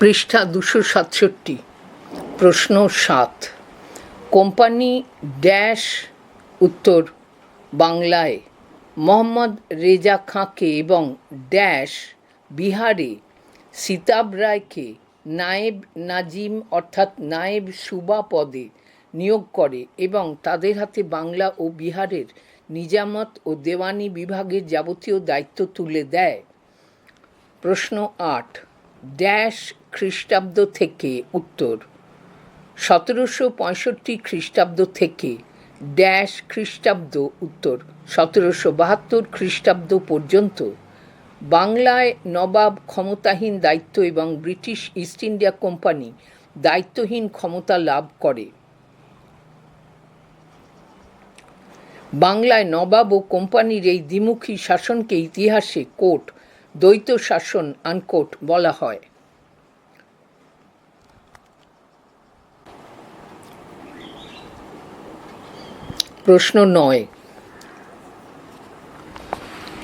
পৃষ্ঠা দুশো সাতষট্টি, প্রশ্ন সাত। কোম্পানি ড্যাশ উত্তর, বাংলায়, মোহাম্মদ রেজা খাঁকে এবং ড্যাশ বিহারে, সিতাব রায়কে নায়েব নাজিম অর্থাৎ নায়েব সুবা পদে নিয়োগ করে এবং তাদের হাতে বাংলা ও বিহারের নিজামত ও দেওয়ানি বিভাগের যাবতীয় দায়িত্ব তুলে দেয়। প্রশ্ন আট। ড্যাশ খ্রিস্টাব্দ থেকে উত্তর। সতেরোশো পঁয়ষট্টি খ্রিস্টাব্দ থেকে ড্যাশ খ্রিস্টাব্দ উত্তর। সতেরোশো বাহাত্তর খ্রিস্টাব্দ পর্যন্ত বাংলায় নবাব ক্ষমতাহীন দায়িত্ব এবং ব্রিটিশ ইস্ট ইন্ডিয়া কোম্পানি দায়িত্বহীন ক্ষমতা লাভ করে। বাংলায় নবাব ও কোম্পানির এই দ্বিমুখী শাসনকে ইতিহাসে কোর্ট দ্বৈত শাসন আনকোট বলা হয়। প্রশ্ন নয়।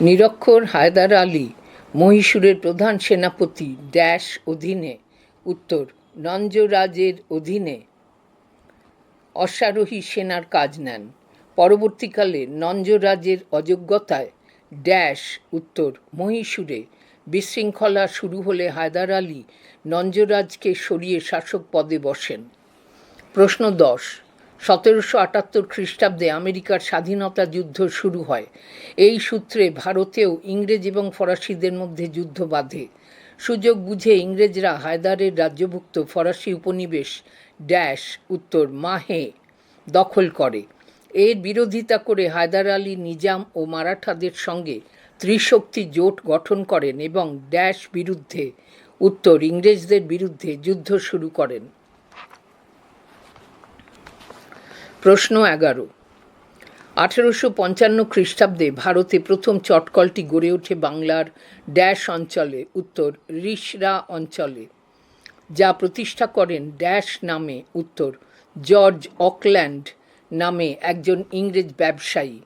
নিরক্ষর হায়দার আলী, মহীশূরের প্রধান সেনাপতি ড্যাশ অধীনে। উত্তর, নঞ্জরাজের অধীনে। অশ্বারোহী সেনার কাজ নেন। পরবর্তীকালে নঞ্জরাজের অযোগ্যতায় ড্যাশ, উত্তর, মহীশূরে। বিশৃঙ্খলা শুরু হলে হায়দার আলী নঞ্জরাজকে সরিয়ে শাসক পদে বসেন। প্রশ্ন দশ, সতেরোশো আটাত্তর খ্রিস্টাব্দে আমেরিকার স্বাধীনতা যুদ্ধ শুরু হয়। এই সূত্রে ভারতেও ইংরেজ এবং ফরাসিদের মধ্যে যুদ্ধ বাঁধে। সুযোগ বুঝে ইংরেজরা হায়দারের রাজ্যভুক্ত ফরাসি উপনিবেশ ড্যাশ, উত্তর, মাহে দখল করে। এর বিরোধিতা করে হায়দার আলী নিজাম ও মারাঠাদের সঙ্গে ত্রিশক্তি জোট গঠন করেন এবং ড্যাশ বিরুদ্ধে, উত্তর ইংরেজদের বিরুদ্ধে যুদ্ধ শুরু করেন। প্রশ্ন এগারো। আঠেরোশো পঞ্চান্ন খ্রিস্টাব্দে ভারতে প্রথম চটকলটি গড়ে ওঠে বাংলার ড্যাশ অঞ্চলে, উত্তর রিসরা অঞ্চলে, যা প্রতিষ্ঠা করেন ড্যাশ নামে, উত্তর জর্জ অকল্যান্ড নামে একজন ইংরেজ ব্যবসায়ী।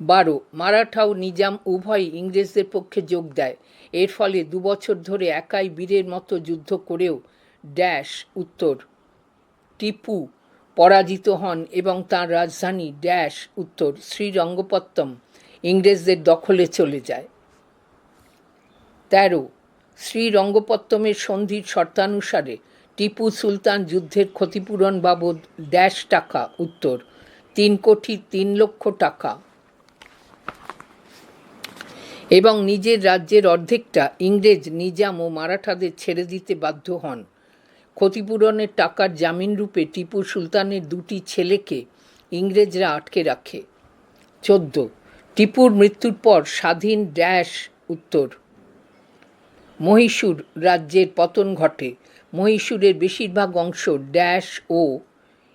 বারো মারাঠা ও নিজাম উভয় ইংরেজদের পক্ষে যোগ দেয়। এর ফলে দুবছর ধরে একাই বীরের মতো যুদ্ধ করেও ড্যাশ উত্তর। টিপু পরাজিত হন এবং তার রাজধানী ড্যাশ উত্তর, শ্রীরঙ্গপত্তম ইংরেজদের দখলে চলে যায়। তেরো, শ্রীরঙ্গপত্তমের সন্ধির শর্তানুসারে টিপু সুলতান যুদ্ধের ক্ষতিপূরণ বাবদ ড্যাশ টাকা উত্তর, তিন কোটি তিন লক্ষ টাকা। এবং নিজের রাজ্যের অর্ধেকটা ইংরেজ, নিজাম ও মারাঠাদের ছেড়ে দিতে বাধ্য হন। ক্ষতিপূরণের টাকার জামিন রূপে টিপু সুলতানের দুটি ছেলেকে ইংরেজরা আটকে রাখে। চোদ্দ, টিপুর মৃত্যুর পর স্বাধীন ড্যাশ উত্তর। মহীশূর রাজ্যের পতন ঘটে। মহীশূরের বেশিরভাগ অংশ ড্যাশ ও,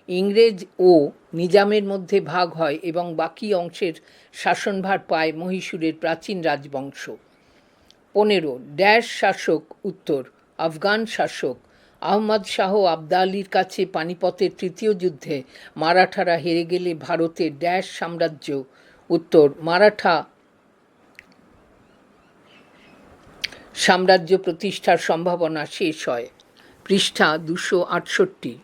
ইংরেজ ও নিজামের মধ্যে ভাগ হয় এবং বাকি অংশের শাসনভার পায় মহীশূরের প্রাচীন রাজবংশ। পনেরো, ড্যাশ শাসক উত্তর, আফগান শাসক, আহমদ শাহ আবদালির কাছে পানিপথের তৃতীয় যুদ্ধে মারাঠারা হেরে গেলে ভারতের ড্যাশ সাম্রাজ্য, উত্তর, মারাঠা সাম্রাজ্য প্রতিষ্ঠার সম্ভাবনা শেষ হয়। পৃষ্ঠা দুশো আটষট্টি।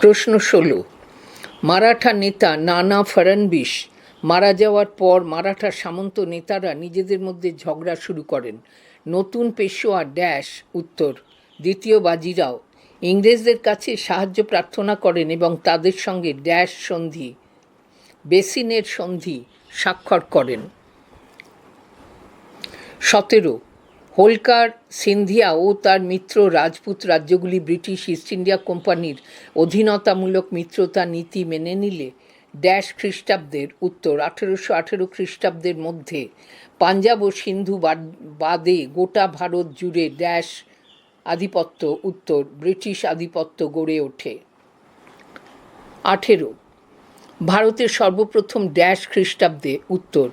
প্রশ্ন ষোলো। মারাঠা নেতা নানা ফড়নবিশ মারা যাওয়ার পর মারাঠা সামন্ত নেতারা নিজেদের মধ্যে ঝগড়া শুরু করেন। নতুন পেশোয়া ড্যাশ, উত্তর। দ্বিতীয় বাজিরাও ইংরেজদের কাছে সাহায্য প্রার্থনা করেন এবং তাদের সঙ্গে ড্যাশ সন্ধি, বেসিনের সন্ধি স্বাক্ষর করেন। সতেরো, হোলকার সিন্ধিয়া ও তার মিত্র রাজপুত রাজ্যগুলি ব্রিটিশ ইস্ট ইন্ডিয়া কোম্পানির অধীনতামূলক মিত্রতা নীতি মেনে নিলে ড্যাশ খ্রিস্টাব্দের উত্তর আঠেরোশো আঠেরো খ্রিস্টাব্দের মধ্যে পাঞ্জাব ও সিন্ধু বাদে গোটা ভারত জুড়ে ড্যাশ আধিপত্য উত্তর, ব্রিটিশ আধিপত্য গড়ে ওঠে। আঠেরো, ভারতের সর্বপ্রথম ড্যাশ খ্রিস্টাব্দে উত্তর,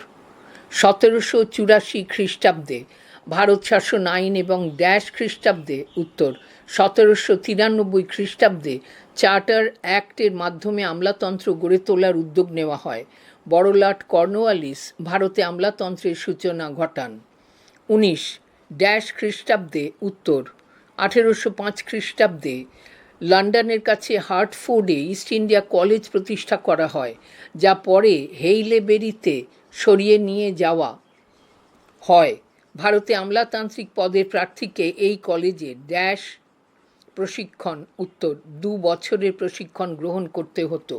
সতেরোশো চুরাশি খ্রিস্টাব্দে ভারত শাসন আইন এবং ড্যাশ খ্রিস্টাব্দে উত্তর, সতেরোশো তিরানব্বই খ্রিস্টাব্দে চার্টার অ্যাক্টের মাধ্যমে আমলাতন্ত্র গড়ে তোলার উদ্যোগ নেওয়া হয়। বড়লাট কর্নওয়ালিস ভারতে আমলাতন্ত্রের সূচনা ঘটান। উনিশ, ড্যাশ খ্রিস্টাব্দে উত্তর আঠেরোশো পাঁচ খ্রিস্টাব্দে লন্ডনের কাছে হার্টফোর্ডে ইস্ট ইন্ডিয়া কলেজ প্রতিষ্ঠা করা হয়, যা পরে হেইলেবেরিতে সরিয়ে নিয়ে যাওয়া হয়। ভারতে আমলাতান্ত্রিক পদের প্রার্থীকে এই কলেজে ড্যাশ প্রশিক্ষণ, উত্তর, দু বছরের প্রশিক্ষণ গ্রহণ করতে হতো।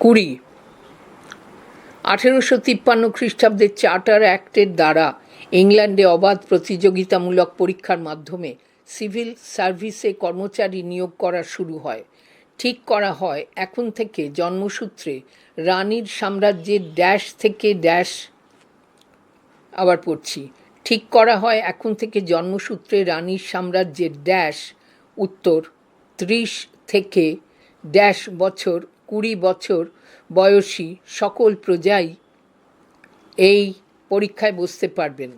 কুড়ি আঠেরোশো তিপ্পান্ন খ্রিস্টাব্দের চার্টার অ্যাক্টের দ্বারা ইংল্যান্ডে অবাধ প্রতিযোগিতামূলক পরীক্ষার মাধ্যমে সিভিল সার্ভিসে কর্মচারী নিয়োগ করা শুরু হয়। ঠিক করা হয় এখন থেকে জন্মসূত্রে রানীর সাম্রাজ্যের ড্যাশ থেকে ড্যাশ আবার পড়ছি। ঠিক করা হয় এখন থেকে জন্মসূত্রে রানীর সাম্রাজ্যের ড্যাশ উত্তর ত্রিশ থেকে ড্যাশ বছর, কুড়ি বছর বয়সী সকল প্রজাই এই পরীক্ষায় বসতে পারবেন।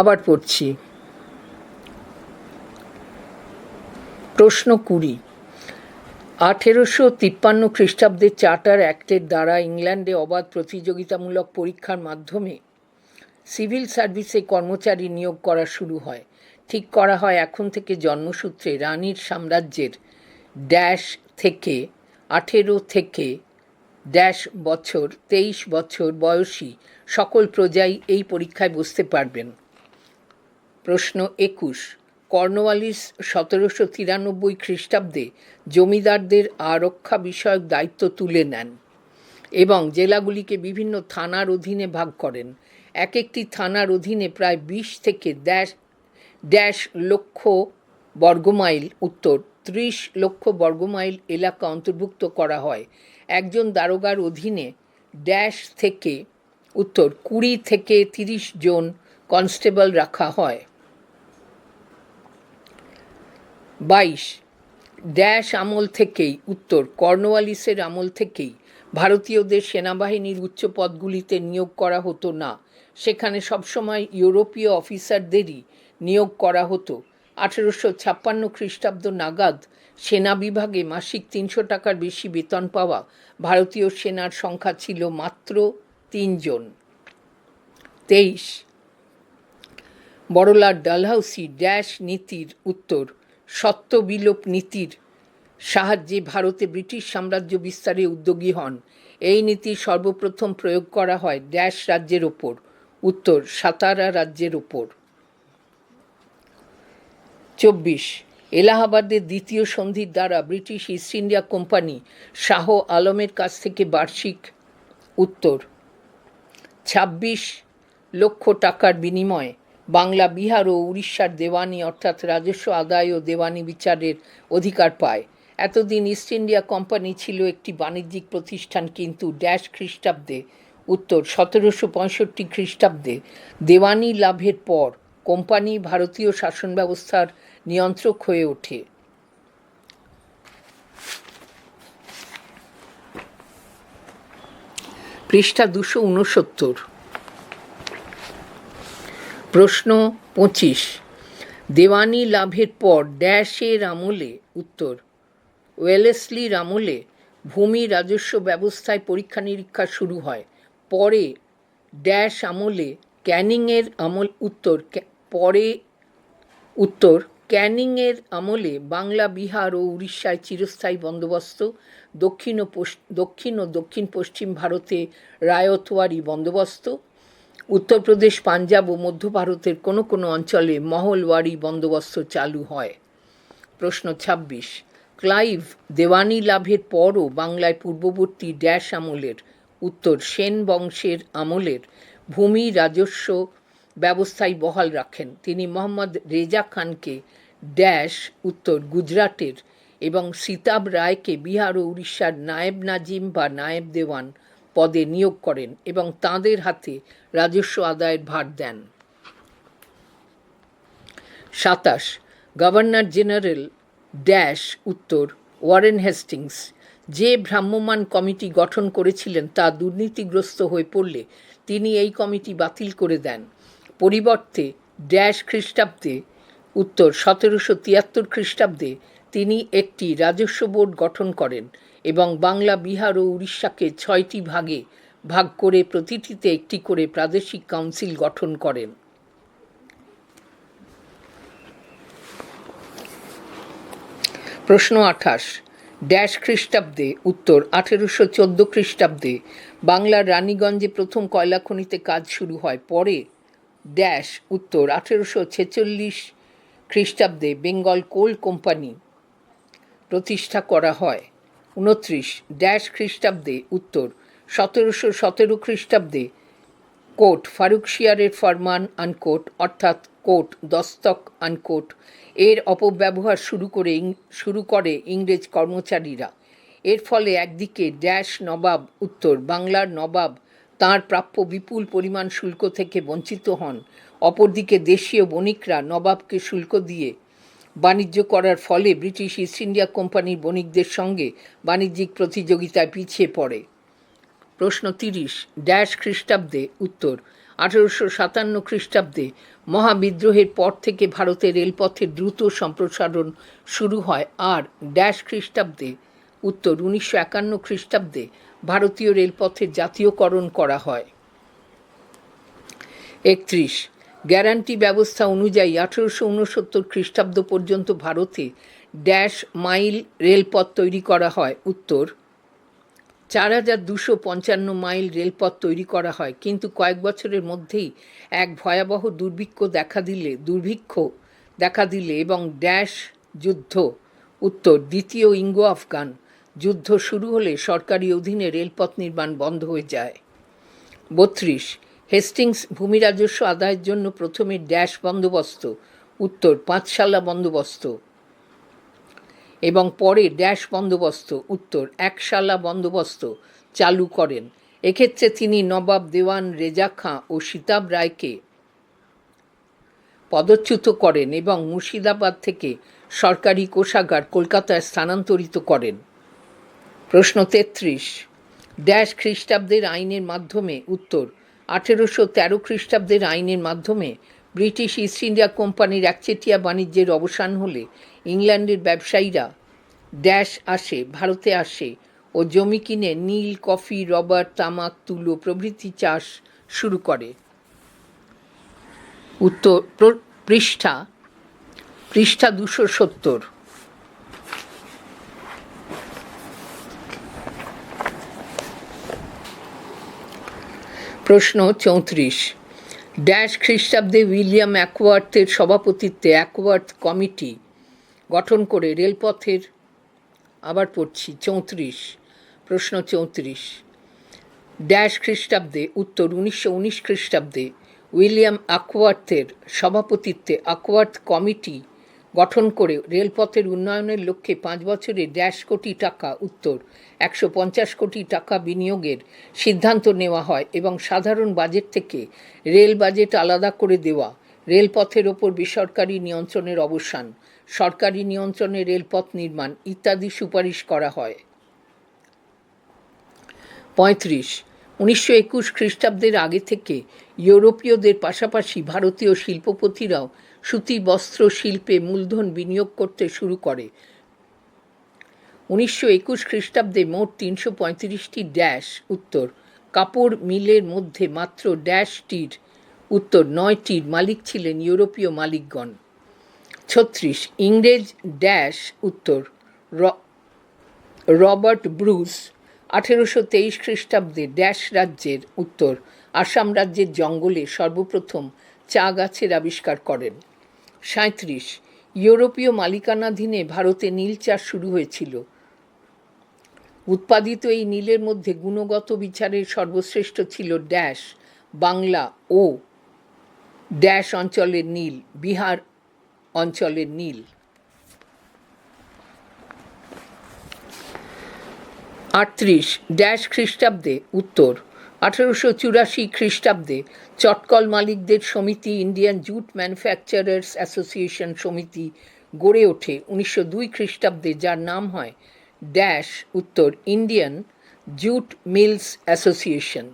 আবার পড়ছি। প্রশ্ন কুড়ি। আঠেরোশো তিপ্পান্ন খ্রিস্টাব্দের চার্টার অ্যাক্টের দ্বারা ইংল্যান্ডে অবাধ প্রতিযোগিতামূলক পরীক্ষার মাধ্যমে সিভিল সার্ভিসে কর্মচারী নিয়োগ করা শুরু হয়। ঠিক করা হয় এখন থেকে জন্মসূত্রে রানীর সাম্রাজ্যের ড্যাশ থেকে আঠেরো থেকে ড্যাশ বছর, তেইশ বছর বয়সী সকল প্রজাই এই পরীক্ষায় বসতে পারবেন। প্রশ্ন একুশ। কর্নওয়ালিস সতেরোশো তিরানব্বই খ্রিস্টাব্দে জমিদারদের আরক্ষা বিষয়ক দায়িত্ব তুলে নেন এবং জেলাগুলিকে বিভিন্ন থানার অধীনে ভাগ করেন। এক একটি থানার অধীনে প্রায় বিশ থেকে ড্যাশ ড্যাশ লক্ষ বর্গমাইল, উত্তর ত্রিশ লক্ষ বর্গমাইল এলাকা অন্তর্ভুক্ত করা হয়। একজন দারোগার অধীনে ড্যাশ থেকে, উত্তর কুড়ি থেকে তিরিশ জন কনস্টেবল রাখা হয়। বাইশ, ড্যাশ আমল থেকেই, উত্তর কর্নওয়ালিসের আমল থেকেই, ভারতীয়দের সেনাবাহিনীর উচ্চ পদগুলিতে নিয়োগ করা হতো না। সেখানে সবসময় ইউরোপীয় অফিসারদেরই নিয়োগ করা হতো। আঠেরোশো ছাপ্পান্ন খ্রিস্টাব্দ নাগাদ সেনা বিভাগে মাসিক তিনশো টাকার বেশি বেতন পাওয়া ভারতীয় সেনার সংখ্যা ছিল মাত্র তিনজন তেইশ বড়লাট ডালহাউসি ড্যাশ নীতির উত্তর সত্য বিলোপ নীতির সাহায্যে ভারতে ব্রিটিশ সাম্রাজ্য বিস্তারে উদ্যোগী হন। এই নীতি সর্বপ্রথম প্রয়োগ করা হয় ড্যাশ রাজ্যের ওপর, উত্তর সাতারা রাজ্যের ওপর। চব্বিশ এলাহাবাদের দ্বিতীয় সন্ধির দ্বারা British East India Company Shah আলমের কাছ থেকে বার্ষিক উত্তর। ছাব্বিশ, লক্ষ টাকার বিনিময়ে বাংলা, বিহার ও উড়িষ্যার দেওয়ানি অর্থাৎ রাজস্ব আদায় ও দেওয়ানি বিচারের অধিকার পায়। এতদিন ইস্ট ইন্ডিয়া কোম্পানি ছিল একটি বাণিজ্যিক প্রতিষ্ঠান কিন্তু ড্যাশ খ্রিস্টাব্দে, উত্তর সতেরোশো পঁয়ষট্টি খ্রিস্টাব্দে দেওয়ানি লাভের পর কোম্পানি ভারতীয় শাসন ব্যবস্থার নিয়ন্ত্রক হয়ে ওঠে। পৃষ্ঠা দুশো উনসত্তর। প্রশ্ন পঁচিশ। দেওয়ানি লাভের পর ড্যাশের আমলে উত্তর। ওয়েলেসলির আমলে ভূমি রাজস্ব ব্যবস্থায় পরীক্ষা নিরীক্ষা শুরু হয়। পরে ড্যাশ আমলে ক্যানিংয়ের আমল উত্তর পরে উত্তর ক্যানিংয়ের আমলে বাংলা, বিহার ও উড়িষ্যায় চিরস্থায়ী বন্দোবস্ত, দক্ষিণ ও দক্ষিণ ও দক্ষিণ পশ্চিম ভারতে রায়তওয়ারি বন্দোবস্ত উত্তরপ্রদেশ, পাঞ্জাব ও মধ্য ভারতের কোনো কোনো অঞ্চলে মহলওয়ারি বন্দোবস্ত চালু হয়। প্রশ্ন ছাব্বিশ। ক্লাইভ দেওয়ানি লাভের পরও বাংলায় পূর্ববর্তী ড্যাশ আমলের উত্তর সেন বংশের আমলের ভূমি রাজস্ব ব্যবস্থায় বহাল রাখেন। তিনি মোহাম্মদ রেজা খানকে ড্যাশ, উত্তর গুজরাটের এবং সীতাব রায়কে বিহার ও উড়িষ্যার নায়েব নাজিম বা নায়েব দেওয়ান পদে নিয়োগ করেন এবং তাঁদের হাতে রাজস্ব আদায়ের ভার দেন। সাতাশ, গভর্নর জেনারেল ড্যাশ উত্তর ওয়ারেন হেস্টিংস, যে ভ্রাম্যমাণ কমিটি গঠন করেছিলেন তা দুর্নীতিগ্রস্ত হয়ে পড়লে তিনি এই কমিটি বাতিল করে দেন। পরিবর্তে ড্যাশ খ্রিস্টাব্দে উত্তর সতেরোশো তিয়াত্তর খ্রিস্টাব্দে তিনি একটি রাজস্ব বোর্ড গঠন করেন এবং বাংলা, বিহার ও উড়িষ্যাকে ছয়টি ভাগে ভাগ করে প্রতিটিতে একটি করে প্রাদেশিক কাউন্সিল গঠন করেন। প্রশ্ন আঠাশ। ড্যাশ খ্রিস্টাব্দে, উত্তর আঠেরোশো চোদ্দ খ্রিস্টাব্দে বাংলার রানীগঞ্জে প্রথম কয়লা খনিতে কাজ শুরু হয়। পরে ড্যাশ, উত্তর আঠেরোশো ছেচল্লিশ খ্রিস্টাব্দে বেঙ্গল কোল কোম্পানি প্রতিষ্ঠা করা হয়। উনত্রিশ ড্যাশ খ্রিস্টাব্দে উত্তর, সতেরোশো সতেরো খ্রিস্টাব্দে কোর্ট ফারুকশিয়ারের ফরমান আনকোট, অর্থাৎ কোট দস্তক আনকোট, এর অপব্যবহার শুরু করে শুরু করে ইংরেজ কর্মচারীরা। এর ফলে একদিকে ড্যাশ নবাব উত্তর, বাংলার নবাব তার প্রাপ্য বিপুল পরিমাণ শুল্ক থেকে বঞ্চিত হন। অপরদিকে দেশীয় বণিকরা নবাবকে শুল্ক দিয়ে বাণিজ্য করার ফলে ব্রিটিশ ইস্ট ইন্ডিয়া কোম্পানির বণিকদের সঙ্গে বাণিজ্যিক প্রতিযোগিতায় পিছিয়ে পড়ে। প্রশ্ন তিরিশ, ড্যাশ খ্রিস্টাব্দে, উত্তর, আঠেরোশো সাতান্ন খ্রিস্টাব্দে মহাবিদ্রোহের পর থেকে ভারতের রেলপথের দ্রুত সম্প্রসারণ শুরু হয় আর ড্যাশ খ্রিস্টাব্দে, উত্তর, উনিশশো একান্ন খ্রিস্টাব্দে ভারতীয় রেলপথের জাতীয়করণ করা হয়। একত্রিশ গ্যারান্টি ব্যবস্থা অনুযায়ী আঠেরোশো উনসত্তর খ্রিস্টাব্দ পর্যন্ত ভারতে ড্যাশ মাইল রেলপথ তৈরি করা হয়। উত্তর, চার হাজার দুশো পঞ্চান্ন মাইল রেলপথ তৈরি করা হয়, কিন্তু কয়েক বছরের মধ্যেই এক ভয়াবহ দুর্ভিক্ষ দেখা দিলে, দুর্ভিক্ষ দেখা দিলে এবং ড্যাশ যুদ্ধ, উত্তর, দ্বিতীয় ইঙ্গো আফগান যুদ্ধ শুরু হলে সরকারি অধীনে রেলপথ নির্মাণ বন্ধ হয়ে যায়। বত্রিশ হেস্টিংস ভূমি রাজস্ব আদায়ের জন্য প্রথমে ড্যাশ বন্দোবস্ত, উত্তর পাঁচশালা বন্দোবস্ত, এবং পরে ড্যাশ বন্দোবস্ত, উত্তর একশালা বন্দোবস্ত চালু করেন। এক্ষেত্রে তিনি নবাব দেওয়ান রেজা খাঁ ও সীতাব রায়কে পদচ্যুত করেন এবং মুর্শিদাবাদ থেকে সরকারি কোষাগার কলকাতায় স্থানান্তরিত করেন। প্রশ্ন তেত্রিশ, ড্যাশ খ্রিস্টাব্দের আইনের মাধ্যমে উত্তর আঠেরোশো তেরো খ্রিস্টাব্দের আইনের মাধ্যমে ব্রিটিশ ইস্ট ইন্ডিয়া কোম্পানির একচেটিয়া বাণিজ্যের অবসান হলে ইংল্যান্ডের ব্যবসায়ীরা ড্যাশ আসে, ভারতে আসে ও জমি কিনে নীল, কফি, রবার, তামাক, তুলো প্রভৃতি চাষ শুরু করে। উত্তর, পৃষ্ঠা পৃষ্ঠা দুশো সত্তর। প্রশ্ন চৌত্রিশ। ড্যাশ খ্রিস্টাব্দে উইলিয়াম অ্যাকওয়ার্থের সভাপতিত্বে অ্যাকওয়ার্থ কমিটি গঠন করে রেলপথের, আবার পড়ছি, চৌত্রিশ। প্রশ্ন চৌত্রিশ। ড্যাশ খ্রিস্টাব্দে, উত্তর, উনিশশো উনিশ খ্রিস্টাব্দে উইলিয়াম আকওয়ার্থের সভাপতিত্বে আকওয়ার্থ কমিটি গঠন করে রেলপথের উন্নয়নের লক্ষ্যে পাঁচ বছরে ড্যাশ কোটি টাকা উত্তর, একশো পঞ্চাশ কোটি টাকা বিনিয়োগের সিদ্ধান্ত নেওয়া হয় এবং সাধারণ বাজেট থেকে রেল বাজেট আলাদা করে দেওয়া রেলপথের ওপর বেসরকারি নিয়ন্ত্রণের অবসান, সরকারি নিয়ন্ত্রণে রেলপথ নির্মাণ ইত্যাদি সুপারিশ করা হয়। পঁয়ত্রিশ উনিশশো একুশ খ্রিস্টাব্দের আগে থেকে ইউরোপীয়দের পাশাপাশি ভারতীয় শিল্পপতিরাও সুতি, বস্ত্র শিল্পে মূলধন বিনিয়োগ করতে শুরু করে। উনিশশো একুশ খ্রিস্টাব্দে মোট তিনশো পঁয়ত্রিশটি ড্যাশ উত্তর। কাপড় মিলের মধ্যে মাত্র ড্যাশটির উত্তর নয়টির মালিক ছিলেন ইউরোপীয় মালিকগণ। ছত্রিশ, ইংরেজ ড্যাশ উত্তর। রবার্ট ব্রুস আঠেরোশো তেইশ খ্রিস্টাব্দে ড্যাশ রাজ্যের উত্তর আসাম রাজ্যের জঙ্গলে সর্বপ্রথম চা গাছের আবিষ্কার করেন। সাঁত্রিশ ইউরোপীয় মালিকানাধীনে ভারতে নীল চাষ শুরু হয়েছিল। উৎপাদিত এই নীলের মধ্যে গুণগত বিচারের সর্বশ্রেষ্ঠ ছিল ড্যাশ, বাংলা ও ড্যাশ অঞ্চলের নীল, বিহার অঞ্চলের নীল। আটত্রিশ ড্যাশ খ্রিস্টাব্দে উত্তর, আঠেরোশো চুরাশি খ্রিস্টাব্দে চটকল মালিকদের সমিতি, ইন্ডিয়ান জুট ম্যানুফ্যাকচারার্স অ্যাসোসিয়েশন সমিতি গড়ে ওঠে উনিশশো দুই খ্রিস্টাব্দে, যার নাম হয় ড্যাশ, উত্তর, ইন্ডিয়ান জুট মিলস অ্যাসোসিয়েশন।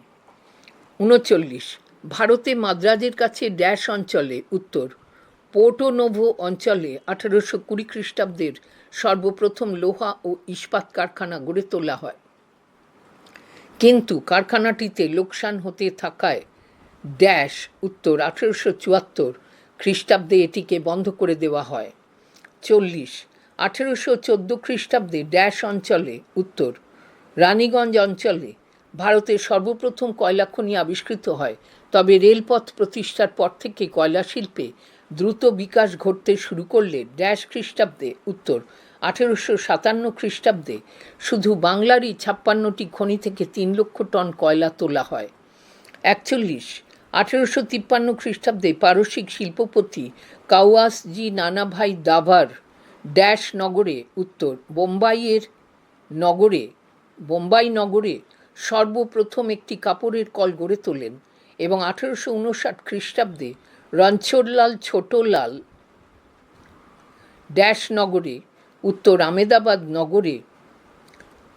উনচল্লিশ, ভারতে মাদ্রাজের কাছে ড্যাশ অঞ্চলে, উত্তর, পোর্টোনোভো অঞ্চলে আঠারোশো কুড়ি খ্রিস্টাব্দের সর্বপ্রথম লোহা ও ইস্পাত কারখানা গড়ে তোলা হয়। কিন্তু কারখানাটিতে লোকসান হতে থাকায় ড্যাশ উত্তর আঠেরোশো চুয়াত্তর খ্রিস্টাব্দে এটিকে বন্ধ করে দেওয়া হয়। চল্লিশ, আঠেরোশো চোদ্দ খ্রিস্টাব্দে ড্যাশ অঞ্চলে উত্তর রানীগঞ্জ অঞ্চলে ভারতের সর্বপ্রথম কয়লা খনি আবিষ্কৃত হয়। তবে রেলপথ প্রতিষ্ঠার পর থেকে কয়লা শিল্পে দ্রুত বিকাশ ঘটতে শুরু করলে ড্যাশ খ্রিস্টাব্দে উত্তর, আঠেরোশো সাতান্ন খ্রিস্টাব্দে শুধু বাংলারই ছাপ্পান্নটি খনি থেকে তিন লক্ষ টন কয়লা তোলা হয়। একচল্লিশ, আঠেরোশো তিপ্পান্ন খ্রিস্টাব্দে পারসিক শিল্পপতি কাওয়াসজি নানাভাই দাভার ড্যাশ নগরে উত্তর, বোম্বাইয়ের নগরে, বোম্বাই নগরে সর্বপ্রথম একটি কাপড়ের কল গড়ে তোলেন এবং আঠেরোশো উনষাট খ্রিস্টাব্দে রণছোড়লাল ছোটলাল ড্যাশ নগরে, উত্তর আমেদাবাদ নগরে,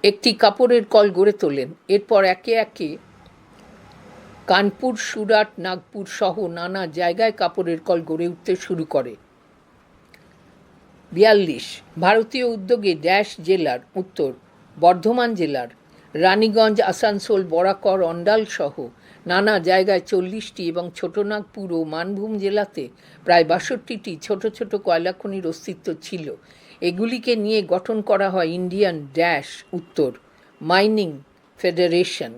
একটি কাপড়ের কল গড়ে তোলেন। এরপর একে একে কানপুর, সুরাট, নাগপুর সহ নানা জায়গায় কাপড়ের কল গড়ে উঠতে শুরু করে। বিয়াল্লিশ, ভারতীয় উদ্যোগে ড্যাশ জেলার উত্তর, বর্ধমান জেলার রানীগঞ্জ, আসানসোল, বরাকর, অন্ডাল সহ নানা জায়গায় চল্লিশটি এবং ছোটনাগপুর ও মানভূম জেলাতে প্রায় বাষট্টিটি ছোট ছোট কয়লা খনির অস্তিত্ব ছিল। এগুলিকে নিয়ে গঠন করা হয় ইন্ডিয়ান ড্যাশ উত্তর মাইনিং ফেডারেশন।